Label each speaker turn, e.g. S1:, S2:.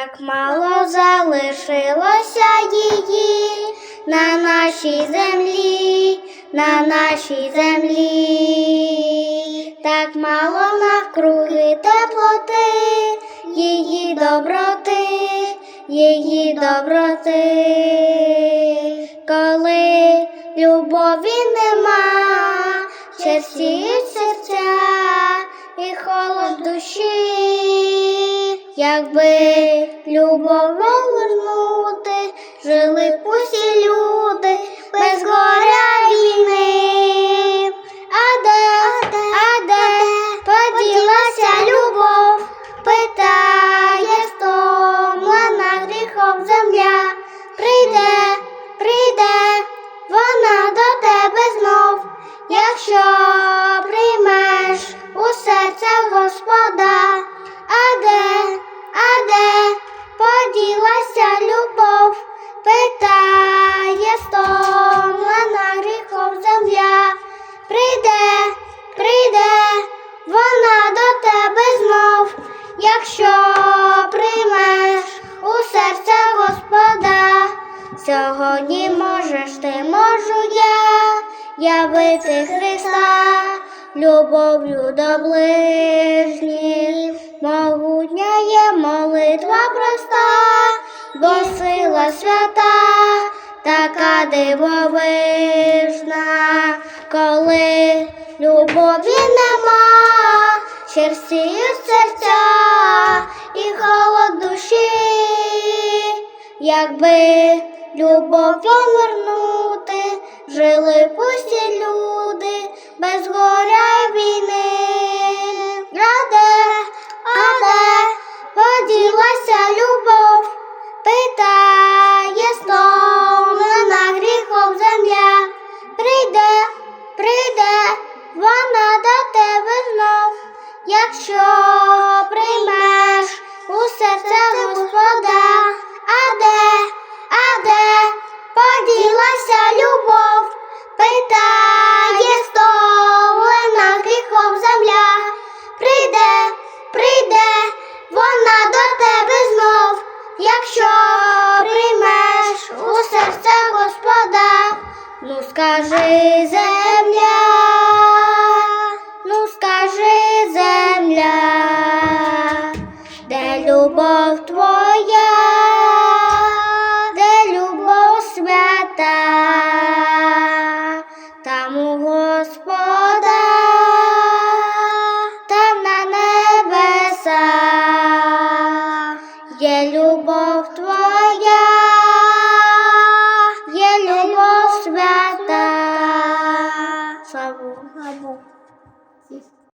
S1: Так мало залишилося її на нашій землі, на нашій землі, так мало навкруги теплоти, її доброти, її доброти, коли любові нема, черсіють серця і холод душі, якби любов вернути, жили б усі люди без горя війни. А де, а де поділася любов, питає стомлена гріхом земля. Прийде, прийде вона до тебе знов, якщо приймеш у серце Господа, Сьогодні можеш ти, можу я явити Христа, любов'ю до ближніх. Могутня є молитва проста, бо сила свята, така дивовижна, коли любові нема, черсіють серця і холод душі, якби любов повернути, жили б усі люди без горя й війни. А де, а де поділася любов, питає стомлена гріхом земля. Прийде, прийде вона до тебе знов, якщо Ну скажи земля, ну скажи земля, де любов твоя, де любов свята, там у Господа, там на небесах. Є любов